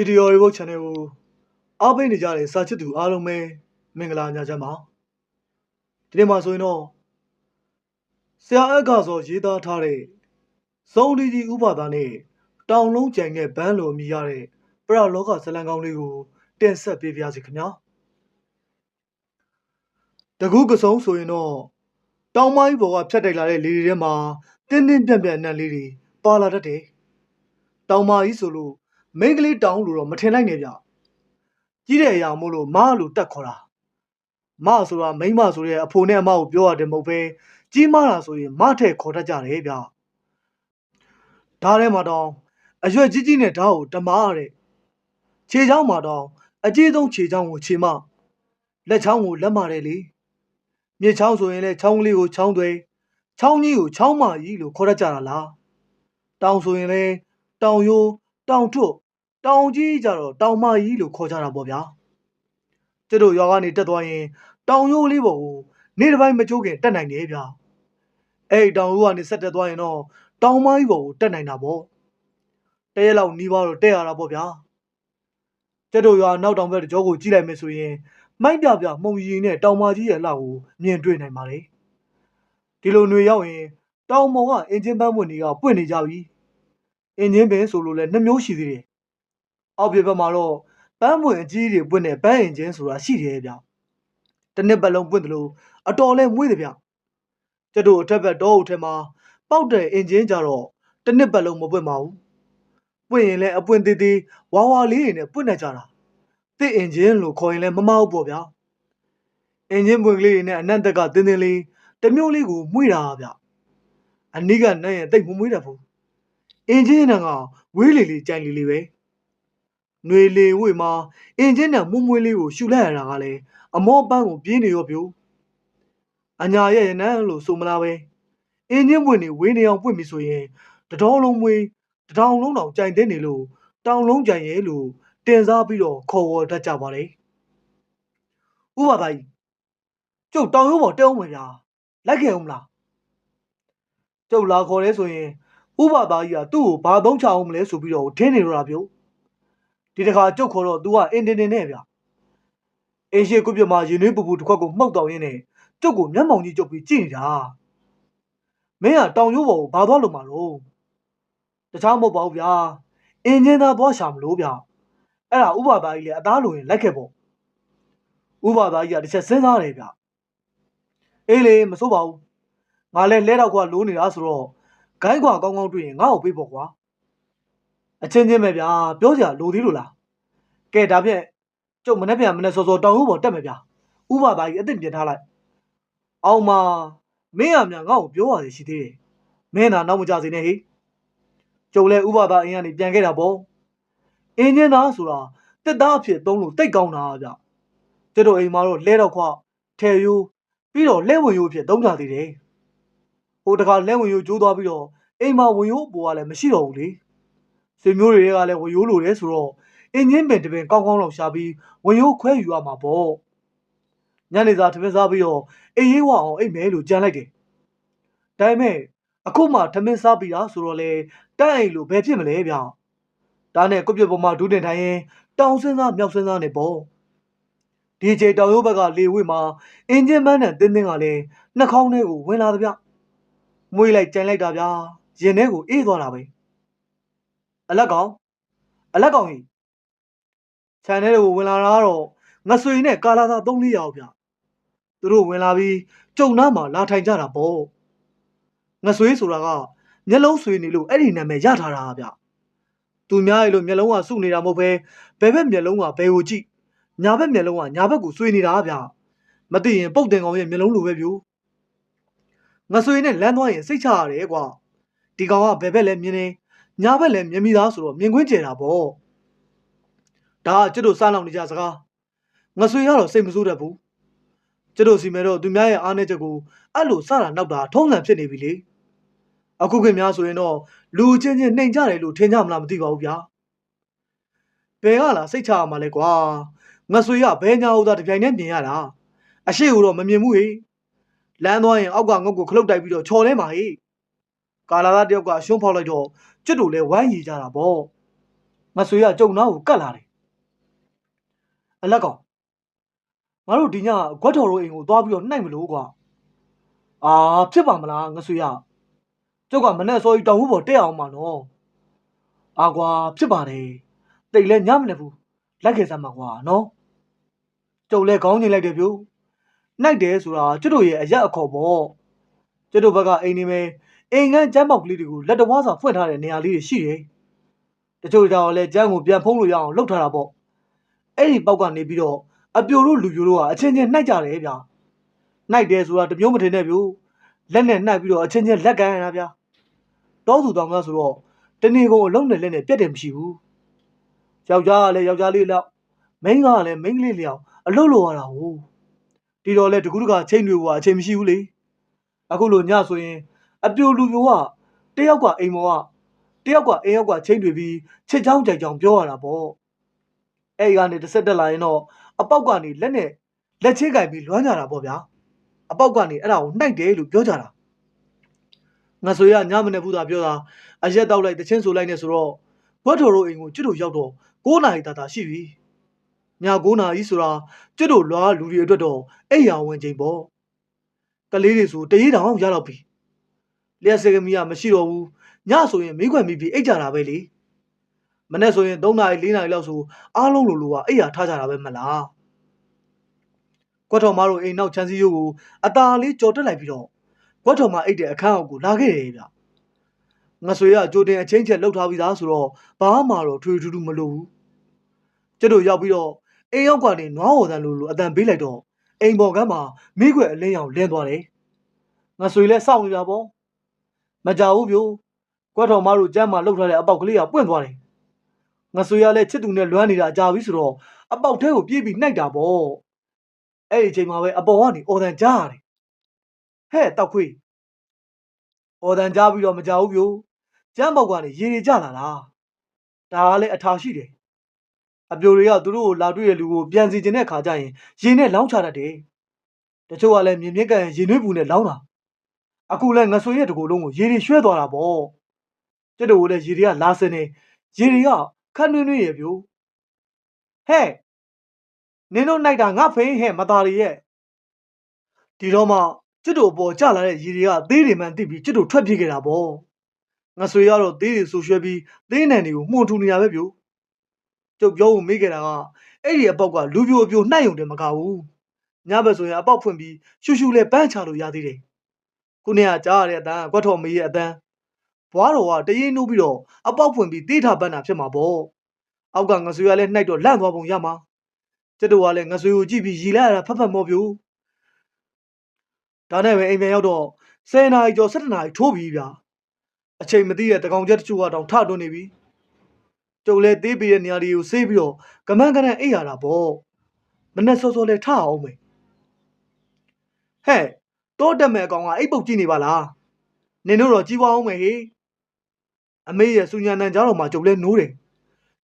တီတီယော်ရီဘုတ် channel ကိုအားပေးနေကြတဲ့စာချစ်သူအားလုံးပဲမင်္ဂလာညချမ်းပါဒီနေ့မှာဆိုရင်တော့ဆရာအက္ခဆိုရေးသားထားတဲ့စုံဒီကြီးဥပါဒါနဲ့တောင်လုံးကြံတဲ့ဘန်းလိုမြည်ရတဲ့ပရလောကဇလံကောင်းလေးကိုတင်ဆက်ပေးပါရစေခင်ဗျာတကူကစုံဆိုရင်တော့တောင်မကြီးဘော်ကဖြတ်တိုက်လာတဲ့လေတွေထဲမှာတင်းတင်းပြန့်ပြန့်အနံ့လေးတွေပါလာတတ်တယ်တောင်မကြီးဆိုလို့ မိန်းကလေးတောင်လို့တော့မထင်လိုက်နဲ့ဗျကြီးတဲ့အရာမို့လို့မလို့တက်ခေါ်တာမဆိုတာမိန်းမဆိုတဲ့အဖိုနဲ့အမကိုပြောရတယ်မဟုတ်ပဲကြီးမားတာဆိုရင်မထက်ခေါ်တတ်ကြတယ်ဗျဓားထဲမှာတောင်အရွက်ကြီးကြီးနဲ့ဓားကိုတမားရတဲ့ခြေချောင်းမှာတောင်အကြီးဆုံးခြေချောင်းကိုခြေမလက်ချောင်းကိုလက်မတယ်လေမြစ်ချောင်းဆိုရင်လည်းချောင်းကလေးကိုချောင်းသွဲချောင်းကြီးကိုချောင်းမကြီးလို့ခေါ်တတ်ကြတာလားတောင်ဆိုရင်လည်းတောင်ရိုး တောင်ထွတ်တောင်ကြီးကြတော့တောင်မကြီးလို့ခေါ်ကြတာပေါ့ဗျာကျတို့ရွာကနေတက်သွားရင် တောင်ရိုးလေးပေါ်ကိုနေတစ်ပိုင်းမကျိုးခင်တက်နိုင်တယ်ဗျာအဲ့ဒီတောင်ရိုးကနေဆက်တက်သွားရင်တော့တောင်မကြီးပေါ်ကိုတက်နိုင်တာပေါ့တရက်လောက်နီးပါတော့တက်ရတာပေါ့ဗျာကျတို့ရွာနောက်တောင်ဘက်တကြောကိုကြည့်လိုက်မယ်ဆိုရင်မိုက်ပြပြမှုံရီနဲ့တောင်မကြီးရဲ့လှကိုမြင်တွေ့နိုင်ပါလေဒီလိုຫນွေရောက်ရင်တောင်မောင်ကအင်ဂျင်ပန်းပွင့်တွေကပွင့်နေကြပြီ အင်ဂျင်ပင်ဆိုလို့လည်းနှစ်မျိုးရှိသေးတယ်အောက်ပြဘက်မှာတော့ပန်းပွင့်အကြီးတွေပွင့်တဲ့ပန်းအင်ဂျင်ဆိုတာရှိတယ်ဗျတစ်နှစ်ပတ်လုံးပွင့်တယ်လို့အတော်လဲမွေးတယ်ဗျကျတို့အထက်ဘက်တောအုပ်ထဲမှာပေါက်တဲ့အင်ဂျင်ကြတော့တစ်နှစ်ပတ်လုံးမပွင့်ပါဘူးပွင့်ရင်လည်းအပွင့်သေးသေးဝါဝါလေးတွေနဲ့ပွင့်နေကြတာတစ်အင်ဂျင်လို့ခေါ်ရင်လည်းမမဟုတ်ပေါ့ဗျာအင်ဂျင်ပွင့်ကလေးတွေနဲ့အနက်တက်ကတင်းတင်းလေးတစ်မျိုးလေးကိုမှုတာဗျအနိကနဲ့ရင်တိတ်မမွေးတတ်ဘူး အင်ဂျင်နံကဝေးလေလေကြိုင်လေလေပဲຫນွေလေဝေမှာအင်ဂျင်နံမွမွေးလေးကိုရှူလိုက်ရတာကလည်းအမောပန်းကိုပြင်းနေရောပြိုအညာရဲ့ရနန်းလို့ဆိုမလားပဲအင်ဂျင်ပွင့်နေဝေးနေအောင်ပွင့်ပြီဆိုရင်တတော်လုံးမွေးတတောင်လုံးတောင်ကြိုင်တဲ့နေလို့တောင်လုံးကြိုင်ရဲ့လို့တင်စားပြီးတော့ခေါ်ဝေါ်တတ်ကြပါလေဥပဒါကြီးကျုပ်တောင်ရိုးပေါ်တက်အောင်မယ်ဗျာလိုက်ခဲ့အောင်မလားကျုပ်လာခေါ်လဲဆိုရင် ဥပဒါကြီးကသူ့ကိုဘာသုံးချအောင်မလဲဆိုပြီးတော့ထင်းနေတော့တာပြုတ်ဒီတခါကျုပ်ခေါ်တော့ तू ကအင်တင်တင်နဲ့ဗျအင်းရှိကုပြမရင်နှွေးပူပူတစ်ခွက်ကိုမှုတ်တော်ရင်းနဲ့ကျုပ်ကိုမျက်မှောင်ကြီးကျုပ်ပြီးကြည့်နေတာမင်းကတောင်ရိုးပေါ်ကိုဘာသွားလို့မှာလို့တခြားမဟုတ်ပါဘူးဗျာအင်ဂျင်သားသွားရှာမလို့ဗျအဲ့ဒါဥပဒါကြီးလည်းအသားလိုရင်လိုက်ခဲ့ပေါ့ဥပဒါကြီးကတစ်ချက်စဉ်းစားတယ်ဗျအေးလေမစိုးပါဘူးငါလည်းလဲတော့ကွာလိုးနေတာဆိုတော့ ဂိုင်းကွာကောင်းကောင်းတွေ့ရင်ငါ့ကိုပေးပေါ့ကွာအချင်းချင်းပဲဗျာပြောစရာလိုသေးလို့လားကဲဒါဖြင့်ကျုပ်မနေ့ပြန်မနေ့စောစောတောင်ရိုးပေါ်တက်မယ်ဗျာဥပဒါကြီးအစ်စ်ပြင်ထားလိုက်အောင်မမင်းရမြငါ့ကိုပြောရတယ်ရှိသေးတယ်မင်းသာနောက်မကြစေနဲ့ဟေ့ကျုပ်လည်းဥပဒါအင်းကနေပြန်ခဲ့တာပေါ့အင်းချင်းသားဆိုတာတက်သားအဖြစ်သုံးလို့တိတ်ကောင်းတာဗျကျတို့အိမ်မှာတော့လဲတော့ခွထဲယိုးပြီးတော့လဲဝင်ယိုးအဖြစ်သုံးကြသေးတယ် ဟိုတခါလဲဝင်ယိုးကျိုးသွားပြီးတော့အိမ်မှာဝင်ယိုးပေါ်ကလည်းမရှိတော့ဘူးလေဆွေမျိုးတွေကလည်းဝင်ယိုးလိုတယ်ဆိုတော့အင်းချင်းပင်တပင်ကောင်းကောင်းလောက်ရှာပြီးဝင်ယိုးခွဲယူရမှာပေါ့ညနေစာထမင်းစားပြီးတော့အေးရေးဝအောင်အိတ်မဲလို့ကြံလိုက်တယ်ဒါပေမဲ့အခုမှထမင်းစားပြီးတာဆိုတော့လေတိုက်အိမ်လို့ဘယ်ဖြစ်မလဲဗျဒါနဲ့ကုတ်ပြပေါ်မှာဒူးတင်ထိုင်ရင်တောင်စင်းစားမြောက်စင်းစားနေပေါ့ဒီချိန်တောင်ရိုးဘက်ကလေဝိမှာအင်ဂျင်မန်းနဲ့တင်းတင်းကလည်းနှာခေါင်းထဲကိုဝင်လာသဗျ မွေးလိုက်ကြိုင်လိုက်တာဗျာရင်ထဲကိုအေးသွားတာပဲအလက်ကောင်အလက်ကောင်ကြီးခြံထဲကိုဝင်လာတာကတော့ငဆွေနဲ့ကာလာသာ၃-၄ယောက်ဗျသူတို့ဝင်လာပြီးကြုံနားမှာလာထိုင်ကြတာပေါ့ငဆွေဆိုတာကမျက်လုံးဆွေနေလို့အဲ့ဒီနာမည်ရထားတာဗျသူများရဲ့လို့မျက်လုံးကစုနေတာမဟုတ်ပဲဘယ်ဘက်မျက်လုံးကဘယ်ကိုကြည့်ညာဘက်မျက်လုံးကညာဘက်ကိုဆွေနေတာဗျမသိရင်ပုတ်တင်ကောင်ရဲ့မျက်လုံးလိုပဲဗျို့ ငဆွေနဲ့လမ်းသွားရင်စိတ်ချရတယ်ကွာဒီကောင်ကဘယ်ဘက်လဲမြင်နေညာဘက်လဲမြင်မိသားဆိုတော့မြင်ကွင်းကျယ်တာပေါ့ဒါကကျွတ်တို့စားလောင်နေကြစကားငဆွေကတော့စိတ်မဆိုးတတ်ဘူးကျွတ်တို့စီမဲတော့သူများရဲ့အားနည်းချက်ကိုအဲ့လိုစတာနောက်တာထုံးစံဖြစ်နေပြီလေအခုခင်များဆိုရင်တော့လူချင်းချင်းနှိမ်ကြတယ်လို့ထင်ကြမလားမသိပါဘူးဗျာဘယ်ကလားစိတ်ချရမှာလဲကွာငဆွေကဘယ်ညာဥသာတပြိုင်တည်းမြင်ရတာအရှိကိုတော့မမြင်ဘူးဟေ့ လမ်းသွားရင်အောက်ကငုတ်ကိုခလုတ်တိုက်ပြီးတော့ချော်လဲမှာဟေ့ကာလာသားတယောက်ကရှုံးဖောက်လိုက်တော့ကျွတ်တို့လဲဝမ်းရည်ကြတာပေါ့ငငါဆွေကကြုံနာကိုကတ်လာတယ်အလက်ကောင်ငါတို့ဒီညခွက်တော်တို့အိမ်ကိုသွားပြီးတော့နှိုက်မလို့ကွာအာဖြစ်ပါမလားငါဆွေရကျုပ်ကမနဲ့စောကြီးတောင်ဘူးပေါ်တက်အောင်ပါနော်အာကွာဖြစ်ပါတယ်တိတ်လဲညမနေဘူးလိုက်ခဲ့စမ်းပါကွာနော်ကျုပ်လဲခေါင်းငိလိုက်တယ်ပြို့ နှိုက်တယ်ဆိုတာကျွတ်တို့ရဲ့အရက်အခေါ်ပေါ့ကျွတ်တို့ဘက်ကအိမ်နေမယ်အိမ်ငန်းကျမ်းပေါက်ကလေးတွေကိုလက်တော်ဝါစာဖွင့်ထားတဲ့နေရာလေးတွေရှိတယ်တချို့ကြောင်လဲကျမ်းကိုပြန်ဖုံးလို့ရအောင်လှုပ်ထားတာပေါ့အဲ့ဒီပေါက်ကနေပြီးတော့အပြိုတို့လူပြိုတို့ကအချင်းချင်းနှိုက်ကြတယ်ဗျာနှိုက်တယ်ဆိုတာတမျိုးမထင်နဲ့ပြို့လက်နဲ့နှိုက်ပြီးတော့အချင်းချင်းလက်ကန်ရတာဗျာတောသူတောင်ကဆိုတော့တနေကုန်အလုံးနဲ့လက်နဲ့ပြတ်တယ်မရှိဘူးယောက်ျားကလည်းယောက်ျားလေးလောက်မိန်းကလည်းမိန်းကလေးလျောက်အလုပ်လုပ်ရတာဟုတ် ဒီတော့လဲတကူးတကချိန်တွေကအချိန်မရှိဘူးလေအခုလိုညဆိုရင် အပြိုလူပြိုကတယောက်ကအိမ်မောကတယောက်ကအိမ်ယောက်ကချိန်တွေပြီးချစ်ချောင်းကြိုက်ချောင်းပြောရတာပေါ့အဲ့ဒီကနေတစ်ဆက်တက်လာရင်တော့အပေါက်ကနေလက်နဲ့လက်ချင်းကြိုက်ပြီးလွမ်းကြတာပေါ့ဗျာအပေါက်ကနေအဲ့ဒါကိုနှိုက်တယ်လို့ပြောကြတာငါဆိုရညမနေဘူးသာပြောတာအရက်တောက်လိုက်တချင်းဆိုလိုက်နေဆိုတော့ဘွတ်တော်တို့အိမ်ကိုကျွတ်တို့ရောက်တော့9နာရီတာတာရှိပြီ ည9နာရီဆိုတာကျွတ်တို့လွာလူတွေအတွက်တော့အိယာဝင်ချိန်ပေါ့ကလေးတွေဆိုတရေတောင်ရတော့ပြီလျှက်စကမီကမရှိတော့ဘူးညဆိုရင်မိခွက်မိပြီးအိတ်ကြတာပဲလေမနေ့ဆိုရင်3နာရီ4နာရီလောက်ဆိုအားလုံးလိုလိုကအိတ်ရထားကြတာပဲမလားကွက်တော်မတို့အိမ်နောက်ချမ်းစီရိုးကိုအตาလေးကြော်တက်လိုက်ပြီးတော့ကွက်တော်မအိတ်တဲ့အခန်းအောက်ကိုလာခဲ့တယ်ဗျငါဆွေကကြိုတင်အချင်းချက်လှုပ်ထားပြီးသားဆိုတော့ဘာမှတော့ထွေထူးထူးမလို့ဘူးကျတို့ရောက်ပြီးတော့ အိမ်ရောက်ကနေနွားဟော်တန်လိုလိုအတန်ပေးလိုက်တော့အိမ်ပေါ်ကမ်းမှာမိခွက်အလင်းရောင်လင်းသွားတယ်ငါဆွေလည်းစောင့်နေကြပေါ့မကြဘူးပြိုကွက်တော်မတို့ကျမ်းမှာလှုပ်ထားတဲ့အပေါက်ကလေးကပွင့်သွားတယ်ငါဆိုရလဲချစ်သူနဲ့လွမ်းနေတာကြာပြီဆိုတော့အပေါက်ထဲကိုပြေးပြီးနှိုက်တာပေါ့အဲ့ဒီအချိန်မှာပဲအပေါ်ကနေအော်တန်ကြားရတယ်ဟဲ့တောက်ခွေးအော်တန်ကြားပြီးတော့မကြဘူးပြိုကျမ်းပေါက်ကနေရေတွေကျလာလားဒါကလည်းအထာရှိတယ် အပြိုတွေကသူတို့ကိုလာတွေ့တဲ့လူကိုပြန်စီခြင်းတဲ့ခါကျရင်ရေနဲ့လောင်းချတတ်တယ်တချို့ကလည်းမြင်မြင့်ကန်ရေနွေးပူနဲ့လောင်းတာအခုလဲငဆွေရဲ့တကူလုံးကိုရေတွေရွှဲသွားတာပေါ့ကျက်တို့ကလည်းရေတွေကလာစင်းနေရေတွေကခက်နွင်းနွင်းရဲ့ပြိုဟဲ့နင်တို့နိုင်တာငါဖိဟဲ့မသားရီရဲ့ဒီတော့မှကျက်တို့အပေါ်ကျလာတဲ့ရေတွေကသေးတွေမှန်တိပြီးကျက်တို့ထွက်ပြေးခဲ့တာပေါ့ငဆွေကတော့သေးတွေဆူရွှဲပြီးသေးနံတွေကိုမှုန်ထူနေတာပဲပြို ကျုပ်ပြောဖို့မေးခဲ့တာကအဲ့ဒီအပေါက်ကလူပြိုအပြိုနှိုက်ယုံတယ်မကဘူးညဘက်ဆိုရင်အပေါက်ဖွင့်ပြီးရှူရှူလဲပန်းချလို့ရသေးတယ်ခုနေ့ကကြားရတဲ့အတန်းကွက်တော်မေးရဲ့အတန်းဘွားတော်ကတရင်နှုတ်ပြီးတော့အပေါက်ဖွင့်ပြီးတေးထားပန်းတာဖြစ်မှာပေါ့အောက်ကငဆွေကလည်းနှိုက်တော့လန့်သွားပုံရမှာကျက်တော်ကလည်းငဆွေကိုကြည့်ပြီးရီလိုက်ရတာဖတ်ဖတ်မောပြူဒါနဲ့ပဲအိမ်ပြန်ရောက်တော့10နာရီကျော်17နာရီထိုးပြီဗျာအချိန်မသိတဲ့တကောင်ချက်တချို့ကတော့ထတွန်းနေပြီ ကျုပ်လည်းသေးပြီးတဲ့နေရာတွေကိုဆေးပြီးတော့ကမန်းကနန်းအိပ်ရတာပေါ့မနဲ့စောစောလဲထအောင်မယ်ဟဲ့တော့တက်မဲ့အကောင်ကအိတ်ပုတ်ကြည့်နေပါလားနင်တို့တော့ကြီးပွားအောင်မယ်ဟေးအမေရဲ့စူညာနန်ကြားတော်မှာကြုံလဲနိုးတယ်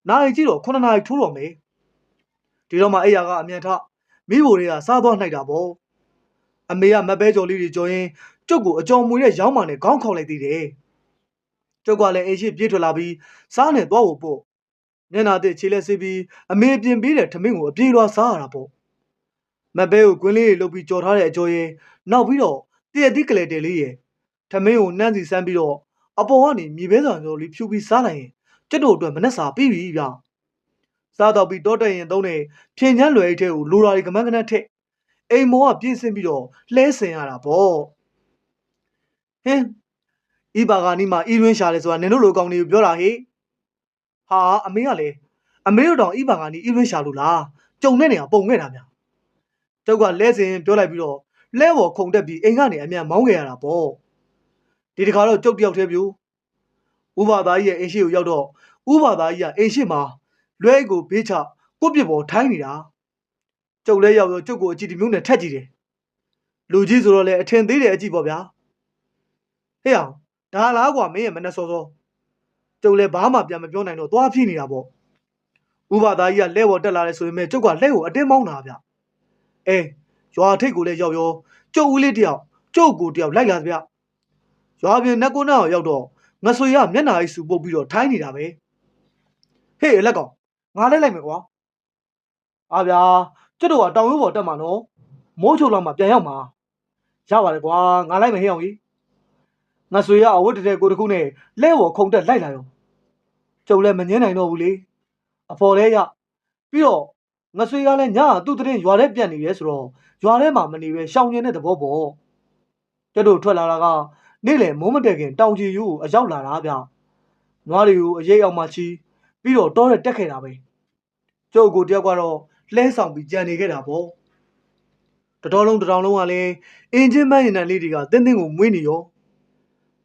နိုင်ကြည့်တော့9နာရီထိုးတော်မယ်ဒီတော့မှအိယာကအမြန်ထမိဘတွေကစားသွားနိုင်တာပေါ့အမေကမပဲကြော်လေးတွေကြော်ရင်ကျုပ်ကိုအကြော်မွေတဲ့ရောင်းမာနဲ့ခေါင်းခေါက်လိုက်သေးတယ်ကျုပ်ကလည်းအိမ်ရှိပြေးထွက်လာပြီးစားနေသွားဖို့ပေါ့ ညနာတဲ့ခြေလက်ဆေးပြီးအမေပြင်ပေးတဲ့ထမင်းကိုအပြေးလွှားစားရတာပေါ့မပဲကိုကွင်းလေးတွေလုပ်ပြီးကြော်ထားတဲ့အကြော်ရင်နောက်ပြီးတော့တည့်ရတိကလေးတဲလေးရဲ့ထမင်းကိုနှမ်းစီစမ်းပြီးတော့အပေါ်ကနေမြေပဲဆောင်ကြော်လေးဖြူပြီးစားလိုက်ရင်ကျက်တို့အတွက်မနှက်စာပြီးပြီဗျစားတော့ပြီးတောတက်ရင်သုံးနေဖြင်းချမ်းလွယ်အိတ်ထဲကိုလိုရာဒီကမန်းကနက်ထက်အိမ်မောကပြင်းစင်ပြီးတော့လှဲဆင်ရတာပေါ့ဟင်းဤဘာဂာနီမှာဤရင်းရှာလေဆိုတာနင်တို့လိုကောင်တွေကိုပြောတာဟေ့ ဟာအမေကလေအမေတို့တောင်ဤဘာဂာနီဤရင်းရှာလို့လားကြုံတဲ့နေရာပုံခဲ့တာများကျောက်ကလဲစင်ပြောလိုက်ပြီးတော့လဲပေါ်ခုန်တက်ပြီးအိမ်ကနေအမြန်မောင်းခဲ့ရတာပေါ့ဒီတခါတော့ကျုပ်တယောက်တည်းပြူဥပါသားကြီးရဲ့အိမ်ရှိကိုရောက်တော့ဥပါသားကြီးကအိမ်ရှိမှာလွဲကိုဘေးချကိုပြစ်ပေါ်ထိုင်းနေတာကျုပ်လဲရောက်တော့ကျုပ်ကိုအကြည့်ဒီမျိုးနဲ့ထက်ကြည့်တယ်လူကြီးဆိုတော့လေအထင်သေးတယ်အကြည့်ပေါ့ဗျာဟေ့အောင်ဒါလားကွာမင်းရဲ့မနဲ့စောစော ကျုပ်လဲဘာမှပြန်မပြောနိုင်တော့သွားဖြစ်နေတာပေါ့ဥပါသားကြီးကလဲပေါ်တက်လာတယ်ဆိုရင်မဲ့ကျုပ်ကလဲကိုအတင်းမောင်းတာဗျအဲရွာထိတ်ကိုလည်းရောက်ရောကျုပ်ဦးလေးတယောက်ကျုပ်ကိုတယောက်လိုက်လာဗျရွာပြင်နှက်ကိုနောက်ရောက်တော့ငဆွေရမျက်နာကြီးစူပုတ်ပြီးတော့ထိုင်းနေတာပဲဟဟေးလက်ကောင်ငါလည်းလိုက်မယ်ကွာအားဗျာကျွတ်တို့ကတောင်ရိုးပေါ်တက်မှာနော်မိုးချုံလောက်မှပြန်ရောက်မှာရပါတယ်ကွာငါလိုက်မယ်ဟေးအောင်ကြီးငါဆွေရအဝတ်တတဲ့ကိုတစ်ခုနဲ့လဲဝေါ်ခုံတက်လိုက်လာရော ကျုပ်လည်းမငင်းနိုင်တော့ဘူးလေအဖော်လဲရပြီးတော့ငါဆွေကလည်းညကသူ့တဲ့ရွာထဲပြန်နေရဲဆိုတော့ရွာထဲမှာမနေပဲရှောင်ကျင်တဲ့သဘောပေါ့ကျွတ်တို့ထွက်လာတာကနေ့လေမိုးမတက်ခင်တောင်ကြီးယူကိုအရောက်လာတာဗျနွားတွေကိုအရေးအောင်မှချီပြီးတော့တောထဲတက်ခဲ့တာပဲကျုပ်ကိုတယောက်ကတော့လှဲဆောင်ပြီးကြံနေခဲ့တာပေါ့တတော်လုံးတတော်လုံးကလည်းအင်ဂျင်မန်းရင်တန်လေးတွေကတင်းတင်းကိုမွေးနေရော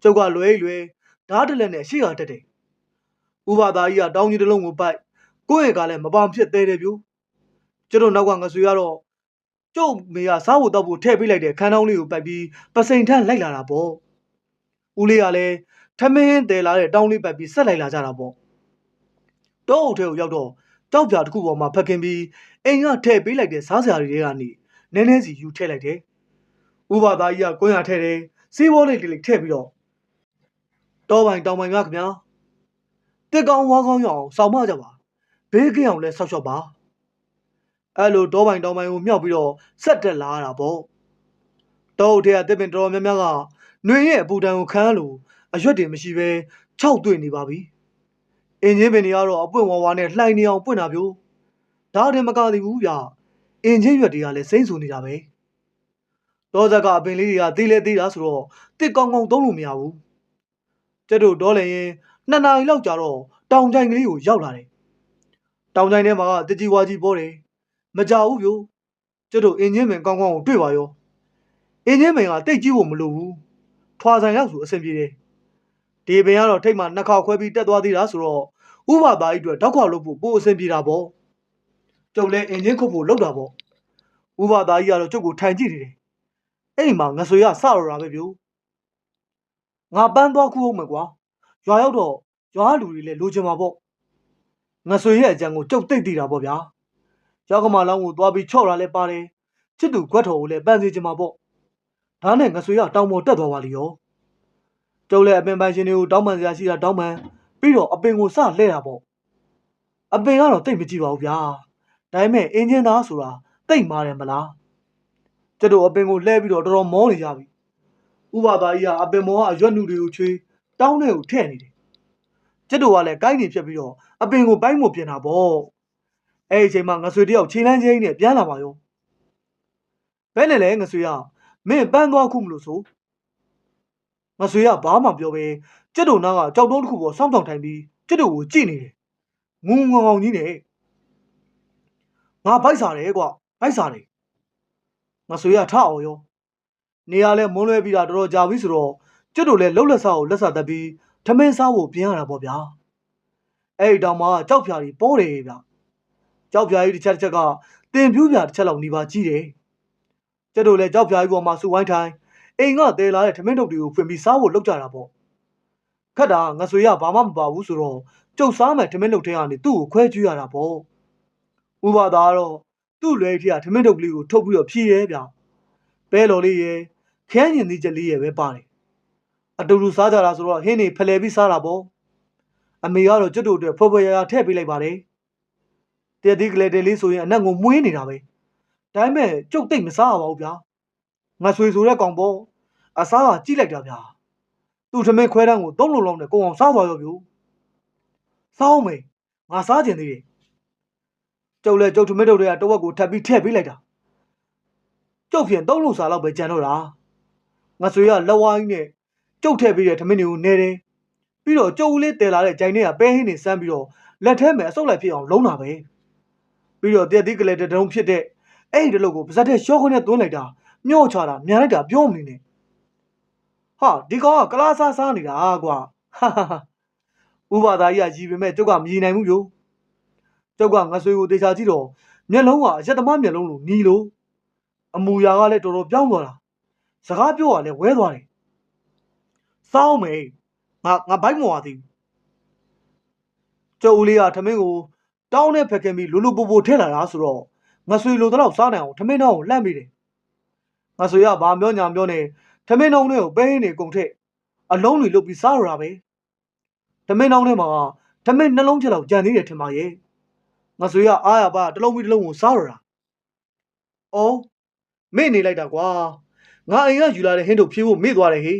ကျုပ်ကလွဲလွဲဓာတ်တလက်နဲ့ရှေ့ကတက်တယ် ဥပဒါကြီးကတောင်းကြီးတစ်လုံးကိုပိုက်ကိုယ့်ရဲ့ကလည်းမပအောင်ဖြစ်သေးတယ်ပြူကျတို့နောက်ကငဆွေကတော့ကျုပ်မေကစားဖို့တောက်ဖို့ထည့်ပေးလိုက်တဲ့ခန်းတောင်းလေးကိုပိုက်ပြီးပစိန်ထန့်လိုက်လာတာပေါ့ဦးလေးကလည်းထမင်းတဲလာတဲ့တောင်းလေးပိုက်ပြီးဆက်လိုက်လာကြတာပေါ့တောအုပ်ထဲကိုရောက်တော့ကြောက်ပြာတစ်ခုပေါ်မှာဖက်ခင်ပြီးအိမ်ကထည့်ပေးလိုက်တဲ့စားစရာတွေထဲကနေနည်းနည်းစီယူထည့်လိုက်တယ်ဥပဒါကြီးကကွင်းရထည့်တယ်စီးဘောလေးလေးထည့်ပြီးတော့တောပိုင်တောင်ပိုင်များခင်ဗျာ တက်ကောင်းဝါကောင်းရအောင်စောင့်မကြပါဘေးကင်းအောင်လဲဆောက်ရှောက်ပါအဲ့လိုတောပိုင်တောင်ပိုင်ကိုမြောက်ပြီးတော့ဆက်တက်လာတာပေါ့တောအုပ်ထဲကတစ်ပင်တော်တော်များများကနှွေရဲ့အပူတန်ကိုခန်းလို့အရွက်တွေမရှိဘဲခြောက်တွေ့နေပါပြီအင်ဂျင်ပင်တွေကတော့အပွင့်ဝါဝါနဲ့လှိုင်နေအောင်ပွင့်တာပြို့ဒါတည်းမကသေးဘူးဗျအင်ဂျင်ရွက်တွေကလည်းစိမ့်ဆူနေတာပဲတောဇက်ကအပင်လေးတွေကသေးလဲသေးတာဆိုတော့တစ်ကောင်းကောင်းသုံးလို့မရဘူးကျက်တို့တော့လည်းရင် နှစ်နာရီလောက်ကြာတော့တောင်ကြိုင်ကလေးကိုရောက်လာတယ်တောင်ကြိုင်ထဲမှာကတကြီးဝါကြီးပေါ်တယ်မကြဘူးပြို့ကျက်တို့အင်ဂျင်ပင်ကောင်းကောင်းကိုတွေ့ပါရောအင်ဂျင်ပင်ကတိတ်ကြီးဖို့မလိုဘူးထွာဆိုင်လောက်ဆိုအဆင်ပြေတယ်ဒီပင်ကတော့ထိတ်မှနှစ်ခါခွဲပြီးတက်သွားသေးတာဆိုတော့ဥပသားကြီးအတွက်တောက်ခွာလို့ဖို့ပိုအဆင်ပြေတာပေါ့ကျုပ်လည်းအင်ဂျင်ခုတ်ဖို့လောက်တာပေါ့ဥပသားကြီးကတော့ကျုပ်ကိုထိုင်ကြည့်နေတယ်အဲ့ဒီမှာငဆွေကစရတာပဲပြို့ငါပန်းသွားခုအောင်မယ်ကွာ ရွာရောက်တော့ရွာလူတွေလည်းလိုချင်မှာပေါ့ငဆွေရဲ့အကြံကိုကျုပ်သိပ်သိတာပေါ့ဗျာရောက်ကမလောင်းကိုသွားပြီးချော့တာလည်းပါတယ်ချစ်သူခွက်တော်ကိုလည်းပန်းစီချင်မှာပေါ့ဒါနဲ့ငဆွေကတောင်ပေါ်တက်သွားပါလိရောကျုပ်လည်းအပင်ပန်းရှင်တွေကိုတောင်းပန်စရာရှိတာတောင်းပန်ပြီးတော့အပင်ကိုစလှဲတာပေါ့အပင်ကတော့တိတ်မကြည့်ပါဘူးဗျာဒါပေမဲ့အင်ဂျင်သားဆိုတာတိတ်မာတယ်မလားကျတို့အပင်ကိုလှဲပြီးတော့တော်တော်မောနေကြပြီဥပဒါကြီးကအပင်မောကအရွက်နုတွေကိုချွေး တောင်းတဲ့ကိုထည့်နေတယ်ကျတို့ကလည်းကိုင်းနေဖြစ်ပြီးတော့အပင်ကိုပိုင်းမို့ပြင်တာပေါ့အဲ့ဒီအချိန်မှာငဆွေတယောက်ခြေလန်းချင်းနဲ့ပြန်လာပါရောဘယ်နဲ့လဲငဆွေကမင်းပန်းသွားခုမလို့ဆိုငဆွေကဘာမှပြောပဲကျတို့နားကကြောက်တုံးတစ်ခုပေါ်စောင့်ဆောင်ထိုင်ပြီးကျတို့ကိုကြည့်နေတယ်ငုံငေါငေါကြီးနဲ့ငါဗိုက်စားတယ်ကွာဗိုက်စားတယ်ငါဆွေရထအောင်ရောနေရလဲမွန်းလွဲပြီးတာတော်တော်ကြာပြီဆိုတော့ ကျွတ်တို့လဲလှုပ်လက်စားကိုလက်စားတက်ပြီးထမင်းစားဖို့ပြင်ရတာပေါ့ဗျာအဲ့ဒီတောင်မှာကြောက်ဖြာကြီးပေါ်တယ်ဗျကြောက်ဖြာကြီးတစ်ချက်တစ်ချက်ကတင်ပြူးဖြာတစ်ချက်လောက်နေပါကြီးတယ်ကျွတ်တို့လဲကြောက်ဖြာကြီးပေါ်မှာစူဝိုင်းထိုင်အိမ်ကတဲလာတဲ့ထမင်းတုပ်တွေကိုဖွင့်ပြီးစားဖို့လုပ်ကြတာပေါ့ခက်တာငါဆွေရဘာမှမပါဘူးဆိုတော့ကျုပ်စားမယ်ထမင်းလုပ်ထဲကနေသူ့ကိုခွဲကျွေးရတာပေါ့ဥပဒါကတော့သူ့လွယ်ထီကထမင်းတုပ်ကလေးကိုထုတ်ပြီးတော့ဖြီးရဲဗျပဲတော်လေးရဲ့ခန်းညင်သီးချက်လေးရဲ့ပဲပါတယ် အတူတူစားကြတာဆိုတော့ဟင်းနေဖလဲပြီးစားတာပေါ့အမေကတော့ကျွတ်တို့အတွက်ဖွယ်ဖွယ်ရာရာထည့်ပေးလိုက်ပါတယ်တည့်သီးကလေးတဲလေးဆိုရင်အနက်ကိုမွေးနေတာပဲဒါပေမဲ့ကျုပ်တိတ်မစားရပါဘူးဗျာငါဆွေဆိုတဲ့ကောင်ပေါ့အစားကကြိလိုက်တာဗျာသူ့ထမင်းခွဲတန်းကိုသုံးလုံးလုံးနဲ့ကိုအောင်စားသွားရောဗျိုစားအောင်မေငါစားကျင်သေးတယ်ကျုပ်လည်းကျုပ်ထမင်းတို့တွေကတဝက်ကိုထပ်ပြီးထည့်ပေးလိုက်တာကျုပ်ဖြင့်သုံးလုံးစားလောက်ပဲကြံတော့တာငါဆွေကလက်ဝိုင်းနဲ့ ကျုပ်ထည့်ပေးတဲ့ထမင်းတွေကိုနေတယ်ပြီးတော့ကျုပ်ဦးလေးတည်လာတဲ့ဂျိုင်ထဲကပဲဟင်းတွေစမ်းပြီးတော့လက်ထဲမှာအဆုပ်လိုက်ဖြစ်အောင်လုံးတာပဲပြီးတော့တက်သီးကလေးတတုံးဖြစ်တဲ့အဲ့ဒီတလုတ်ကိုပါဇက်တဲ့ရှော့ခွနဲ့သွင်းလိုက်တာမျော့ချတာမြန်လိုက်တာပြောမနေနဲ့ဟာဒီကောင်ကကလားစားစားနေတာကွာဟာဟာဟာဥပါသားကြီးကရည်ပေမဲ့ကျုပ်ကမရည်နိုင်ဘူးပြောကျုပ်ကငဆွေကိုတေချာကြည့်တော့မျက်လုံးကအရက်သမားမျက်လုံးလိုနီလို့အမူအရာကလည်းတော်တော်ပြောင်းသွားတာစကားပြောရလဲဝဲသွားတယ် စောင်းမေငါငါဘိုက်မဝသေးဘူးကျုပ်ဦးလေးကထမင်းကိုတောင်းနဲ့ဖက်ခင်ပြီးလူလူပူပူထည့်လာတာဆိုတော့ငဆွေလိုတော့စားနိုင်အောင်ထမင်းတော့ကိုလှမ်းမိတယ်ငဆွေကဘာပြောညာပြောနေထမင်းနှောင်းလေးကိုပဲဟင်းနေကုန်ထည့်အလုံးတွေလုတ်ပြီးစားရတာပဲထမင်းနှောင်းထဲမှာထမင်းနှလုံးချက်လောက်ကြံသေးတယ်ထင်ပါရဲ့ငါဆွေကအားရပါတစ်လုံးပြီးတစ်လုံးကိုစားရတာအော်မေ့နေလိုက်တာကွာငါအိမ်ကယူလာတဲ့ဟင်းတို့ဖြေးဖို့မေ့သွားတယ်ဟေ့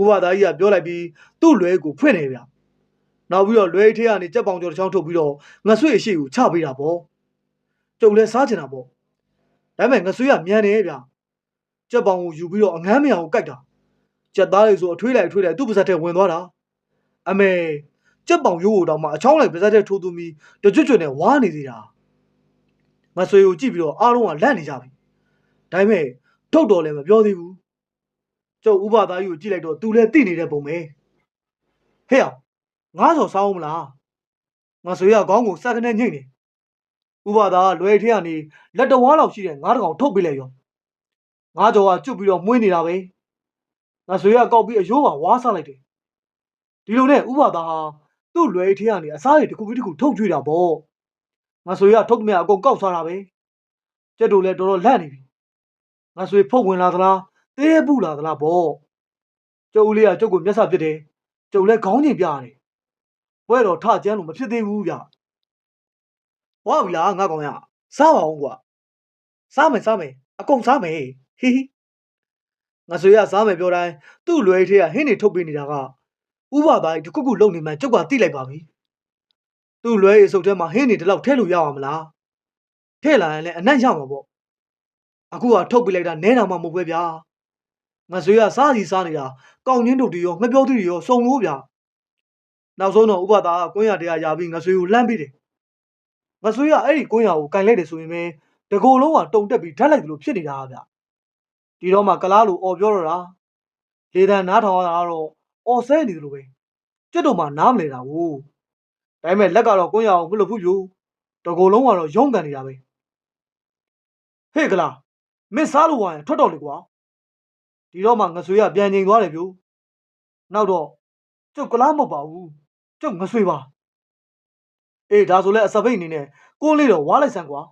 ဥပဒါကြီးကပြောလိုက်ပြီးသူ့လွဲကိုဖွင့်နေဗျနောက်ပြီးတော့လွဲထဲကနေကြက်ပေါင်ကျော်တစ်ချောင်းထုတ်ပြီးတော့ငါဆွေအရှိကိုချပေးတာပေါ့ကျုပ်လည်းစားချင်တာပေါ့ဒါပေမဲ့ငါဆွေကမြန်တယ်ဗျကြက်ပေါင်ကိုယူပြီးတော့အငမ်းမရအောင်ကိုက်တာကြက်သားလေးဆိုအထွေးလိုက်အထွေးလိုက်သူ့ပါဇက်ထဲဝင်သွားတာအမေကြက်ပေါင်ရိုးကိုတော့မှအချောင်းလိုက်ပါဇက်ထဲထိုးသွင်းပြီးတကြွကြွနဲ့ဝါနေသေးတာငါဆွေကိုကြည့်ပြီးတော့အားလုံးကလန့်နေကြပြီဒါပေမဲ့ထုတ်တော်လည်းမပြောသေးဘူး ကျုပ်ဥပသားကြီးကိုကြည့်လိုက်တော့သူလည်းသိနေတဲ့ပုံပဲဟဲ့အောင်ငါဆိုစားအောင်မလားငါဆွေကခေါင်းကိုစက်ကနေညှိနေဥပသားကလွယ်ထဲကနေလက်တော်ဝါလောက်ရှိတဲ့ငါးတကောင်ထုတ်ပေးလိုက်ရောငါကြော်ကကျွတ်ပြီးတော့မွေးနေတာပဲငါဆွေကကောက်ပြီးအယိုးပါဝါစားလိုက်တယ်ဒီလိုနဲ့ဥပသားဟာသူ့လွယ်ထဲကနေအစားရည်တစ်ခုပြီးတစ်ခုထုတ်ကြွေးတာပေါ့ငါဆွေကထုတ်သမျှအကုန်ကောက်စားတာပဲကျက်တို့လည်းတော်တော်လန့်နေပြီငါဆွေဖုတ်ဝင်လာသလား တေးပူလာသလားပေါ့ကျုပ်ဦးလေးကကျုပ်ကိုမျက်စာပစ်တယ်ကျုပ်လည်းခေါင်းကျင်ပြရတယ်ဘွဲတော်ထကျန်းလို့မဖြစ်သေးဘူးဗျဝါပြီလားငါကောင်ရစားပါအောင်ကွာစားမယ်စားမယ်အကုန်စားမယ်ဟီဟီငါဆွေရစားမယ်ပြောတိုင်းသူ့လွယ်ထဲကဟင်းနေထုတ်ပေးနေတာကဥပသားကြီးတခုခုလုံနေမှကျုပ်ကတိလိုက်ပါပြီသူ့လွယ်ရေစုပ်ထဲမှာဟင်းနေတလောက်ထည့်လို့ရအောင်မလားထည့်လာရင်လည်းအနံ့ရမှာပေါ့အခုကထုတ်ပေးလိုက်တာနဲတာမှမဟုတ်ပဲဗျာ ငါဆွေကစားစီစားနေတာကောင်းချင်းတို့တွေရောငှက်ပြောသူတွေရောစုံလို့ဗျာနောက်ဆုံးတော့ဥပသားကကွင်းရတရားရပြီးငါဆွေကိုလှမ်းပေးတယ်ငါဆွေကအဲ့ဒီကွင်းရကိုကင်လိုက်တယ်ဆိုရင်ပဲတကိုယ်လုံးကတုံတက်ပြီးဓာတ်လိုက်သလိုဖြစ်နေတာဗျဒီတော့မှကလားလိုអော်ပြောတော့တာလေတန်နားထောင်ရတာကတော့អော်ဆဲနေတယ်လို့ပဲကျွတ်တော့မှနားမလဲတာကိုဒါပေမဲ့လက်ကတော့ကွင်းရအောင်မလုပ်ဘူးပြိုတကိုယ်လုံးကတော့ရုံးကန်နေတာပဲဟေ့ကလားမင်းစားလို့ဝိုင်းထွက်တော့လေကွာ ဒီတော့မှငဆွေကပြန်ငိန်သွားတယ်ပြိုနောက်တော့ကျုပ်ကလားမဟုတ်ပါဘူးကျုပ်ငဆွေပါအေးဒါဆိုလဲအစပိတ်အနေနဲ့ကိုလေးတော့ဝါလိုက်စမ်းကွာ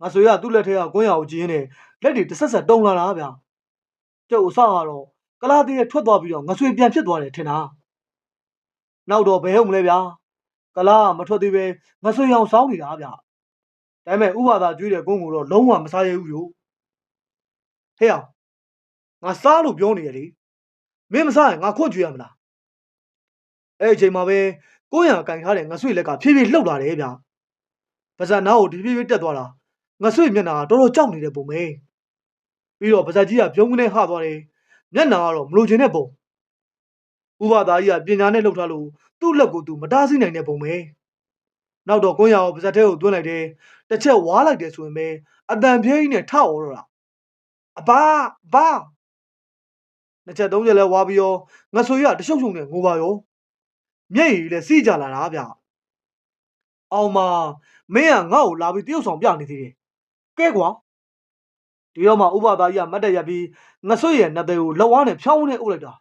ငဆွေကသူ့လက်ထဲကကွင်းရကိုကြည့်ရင်းနဲ့လက်တွေတစ်ဆက်ဆက်တုံလာတာဗျာကျုပ်အစကတော့ကလားသေးရထွက်သွားပြီးတော့ငဆွေပြန်ဖြစ်သွားတယ်ထင်တာနောက်တော့ဘယ်ဟုတ်မလဲဗျာကလားမထွက်သေးပဲငဆွေအောင်စောင်းနေတာဗျာဒါပေမဲ့ဥပါသာကျွေးတဲ့ကုန်းကိုတော့လုံးဝမစားရဘူးယူဟဲ့အောင် ငါစားလို့ပြောနေရလေမင်းမစားရင်ငါခွတ်ကြွေးရမလားအဲ့အချိန်မှာပဲကိုရံကင်ထားတဲ့ငါဆွေလက်ကဖြည်းဖြည်းလှုပ်လာတယ်ဗျာပါဇက်နားကိုဒီဖြည်းဖြည်းတက်သွားတာငါဆွေမျက်နှာကတော်တော်ကြောက်နေတဲ့ပုံပဲပြီးတော့ပါဇက်ကြီးကပြုံးကနေဟသွားတယ်မျက်နှာကတော့မလိုချင်တဲ့ပုံဥပသားကြီးကပညာနဲ့လှုပ်ထားလို့သူ့လက်ကိုသူမတားဆီးနိုင်တဲ့ပုံပဲနောက်တော့ကွန်းရအောင်ပါဇက်ထဲကိုသွင်းလိုက်တယ်တစ်ချက်ဝါလိုက်တယ်ဆိုရင်ပဲအတန်ပြင်းနဲ့ထအော်တော့တာအဘာဘာ နှစ်ချက်သုံးချက်လဲဝါပြီးရောငဆွေရတရှုပ်ရှုပ်နဲ့ငိုပါရောမျက်ရည်လည်းစီးကြလာတာဗျအောင်မမင်းကငါ့ကိုလာပြီးတရုတ်ဆောင်ပြနေသေးတယ်ကဲကွာဒီတော့မှဥပသားကြီးကမတ်တက်ရပြီးငဆွေရဲ့နှစ်သေးကိုလက်ဝါးနဲ့ဖြောင်းနဲ့အုပ်လိုက်တာ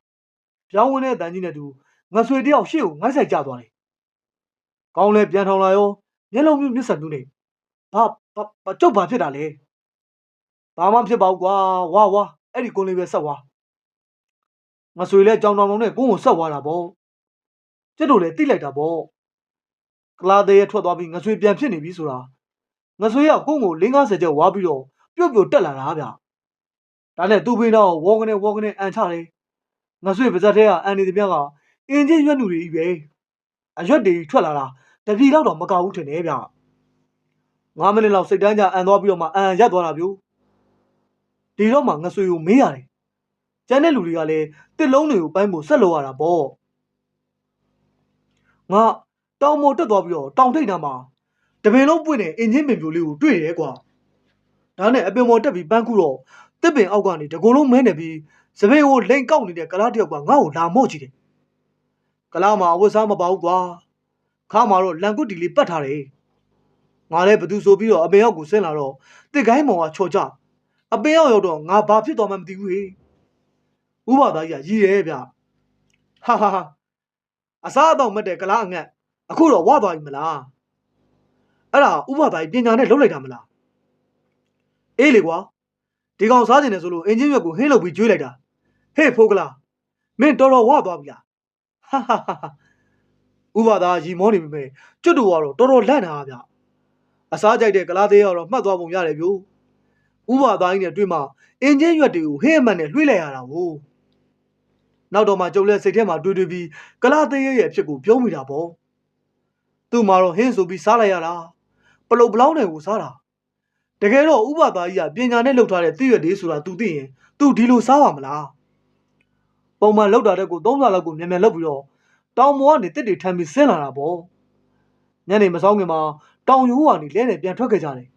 ဖြောင်းဝင်တဲ့တန်ကြီးနဲ့တူငဆွေတယောက်ရှေ့ကိုငိုက်ဆိုင်ကျသွားတယ်ကောင်းလဲပြန်ထောင်လာရောမျက်လုံးမျိုးမျက်စံမျိုးနဲ့ဘာဘာကျုပ်ဘာဖြစ်တာလဲဘာမှဖြစ်ပါဘူးကွာဝါဝါအဲ့ဒီကွန်လေးပဲဆက်ဝါ ငါဆွေလဲကြောင်တောင်တောင်နဲ့ကိုကိုဆက်ဝါတာပေါ့ကျက်တို့လည်းတိလိုက်တာပေါ့ကလာသေးရထွက်သွားပြီးငါဆွေပြန်ဖြစ်နေပြီဆိုတာငါဆွေကကိုကို50ချက်ဝါပြီးတော့ပြုတ်ပြုတ်တက်လာတာဗျဒါနဲ့သူ့ဘေးတော့ဝေါကနေဝေါကနေအန်ချတယ်ငါဆွေပါဇက်ထဲကအန်နေတပြားကအင်ဂျင်ရွက်နူတွေကြီးပဲအရွက်တွေထွက်လာတာတပြီတော့တော့မကောက်ဘူးထင်တယ်ဗျ9မိနစ်လောက်စိတ်တန်းကြအန်သွားပြီးတော့မှအန်ရက်သွားတာဗျဒီတော့မှငဆွေကိုမေးရတယ် ကျန်တဲ့လူတွေကလည်းတစ်လုံးတွေကိုပိုင်းဖို့ဆက်လို့ရတာပေါ့ငါတောင်ပေါ်တက်သွားပြီးတော့တောင်ထိပ်နားမှာတပင်လုံးပွင့်တဲ့အင်ဂျင်ပင်ပြိုလေးကိုတွေ့ရဲကွာဒါနဲ့အပင်ပေါ်တက်ပြီးပန်းခုတော့တစ်ပင်အောက်ကနေတကူလုံးမဲနေပြီးစပင်ကိုလိန်ကောက်နေတဲ့ကလားတယောက်ကငါ့ကိုလာမော့ကြည့်တယ်ကလားမှာအဝတ်စားမပါဘူးကွာခါမှာတော့လန်ကွတ်တီလေးပတ်ထားတယ်ငါလည်းဘသူဆိုပြီးတော့အပင်ရောက်ကိုဆင်းလာတော့တစ်ကိုင်းမောင်ကချော်ကြအပင်ရောက်ရောက်တော့ငါဘာဖြစ်သွားမှမသိဘူးဟေ့ ဥပသားကြီးကရည်ရဲဗျဟာဟာဟာအစားအတော့မတ်တဲ့ကလားအငတ်အခုတော့ဝသွားပြီမလားအဲ့ဒါဥပသားကြီးပညာနဲ့လှုပ်လိုက်တာမလားအေးလေကွာဒီကောင်စားကျင်တယ်ဆိုလို့အင်ဂျင်ရွက်ကိုဟင်းလုပ်ပြီးကျွေးလိုက်တာဟေ့ဖိုးကလားမင်းတော်တော်ဝသွားပြီလားဟာဟာဟာဥပါသားရီမောနေပြီမဲ့ကျွတ်တူကတော့တော်တော်လန့်နေတာဗျအစားကြိုက်တဲ့ကလားသေးကတော့မှတ်သွားပုံရတယ်ဗျဥပါသားကြီးနဲ့တွေ့မှအင်ဂျင်ရွက်တွေကိုဟင်းအမှန်နဲ့လွှဲလိုက်ရတာကို နောက်တော့မှကျုပ်လည်းစိတ်ထဲမှာတွေးတွေးပြီးကလားသေးရဲ့အဖြစ်ကိုပြောမိတာပေါ့သူ့မှာတော့ဟင်းဆိုပြီးစားလိုက်ရတာပလုတ်ပလောင်းတွေကိုစားတာတကယ်တော့ဥပါသားကြီးကပညာနဲ့လှုပ်ထားတဲ့သိရွက်တွေဆိုတာ तू သိရင် तू ဒီလိုစားပါမလားပုံမှန်လှုပ်တာတဲ့ကိုသုံးစားလောက်ကိုမြန်မြန်လှုပ်ပြီးတော့တောင်ပေါ်ကနေတစ်တွေထမ်းပြီးဆင်းလာတာပေါ့ညနေမဆောင်ခင်မှာတောင်ယူကနေလဲနေပြန်ထွက်ခဲ့ကြတယ်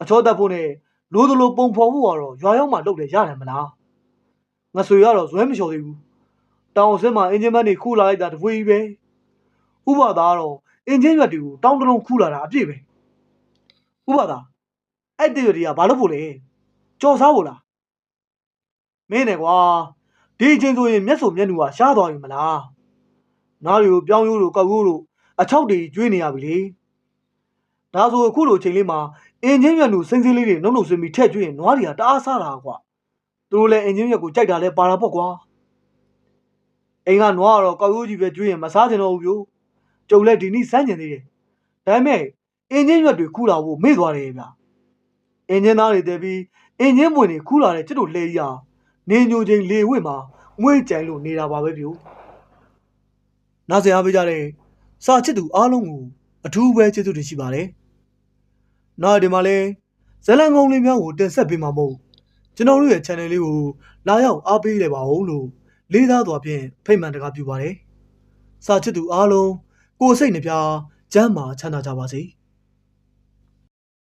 အချောတက်ဖို့နဲ့လိုသလိုပုံဖော်ဖို့ကတော့ရွာရောက်မှလုပ်တယ်ရတယ်မလား ငါဆွေကတော့ဇွဲမလျှော်သေးဘူးတောင်အစင်းမှာအင်ဂျင်မန်တွေခူလာလိုက်တာတပွေးကြီးပဲဥပဒါကတော့အင်ဂျင်ရွက်တွေကိုတောင်တလုံးခူလာတာအပြည့်ပဲဥပဒါအဲ့တဲ့ရွက်တွေကဘာလို့ဖို့လဲကြော်စားဖို့လားမင်းနဲ့ကွာဒီအချင်းဆိုရင်မျက်စုံမျက်နှာကရှားသွားပြီမလားနားတွေကိုပြောင်းရိုးတို့ကောက်ရိုးတို့အချောက်တွေကျွေးနေရပြီလေဒါဆိုအခုလိုအချိန်လေးမှာအင်ဂျင်ရွက်လူစိမ့်စိမ့်လေးတွေနှုတ်နှုတ်ဆွေးပြီးထက်ကျွေးရင်နွားတွေကတအားစားတာကွာ သူတို့လည်းအင်ဂျင်ရွက်ကိုကြိုက်တာလဲပါတာပေါ့ကွာအိမ်ကနွားကတော့ကောက်ရိုးကြီးပဲကျွေးရင်မစားချင်တော့ဘူးပြိုကျုပ်လည်းဒီနေ့စမ်းကျင်သေးတယ်ဒါပေမဲ့အင်ဂျင်ရွက်တွေခူးလာဖို့မေ့သွားတယ်ဗျအင်ဂျင်သားတွေတည်ပြီးအင်ဂျင်ပွင့်တွေခူးလာတဲ့ကျွတ်တို့လဲကြီးဟာနေညိုချင်းလေဝင့်မှာငွေကြိုင်လို့နေတာပါပဲပြိုနားဆင်အားပေးကြတဲ့စာချစ်သူအားလုံးကိုအထူးပဲကျေးဇူးတင်ရှိပါတယ်။နောက်ဒီမှာလဲဇလံကုန်းလေးများကိုတင်ဆက်ပေးမှာမို့ ကျွန်တော်တို့ရဲ့ channel လေးကိုလာရောက်အားပေးလိုက်ပါဦးလို့လေးသားစွာဖြင့်ဖိတ်မှန်တကားပြုပါတယ်။စာချစ်သူအားလုံးကိုယ်စိတ်နှပြချမ်းသာချမ်းသာကြပါစေ။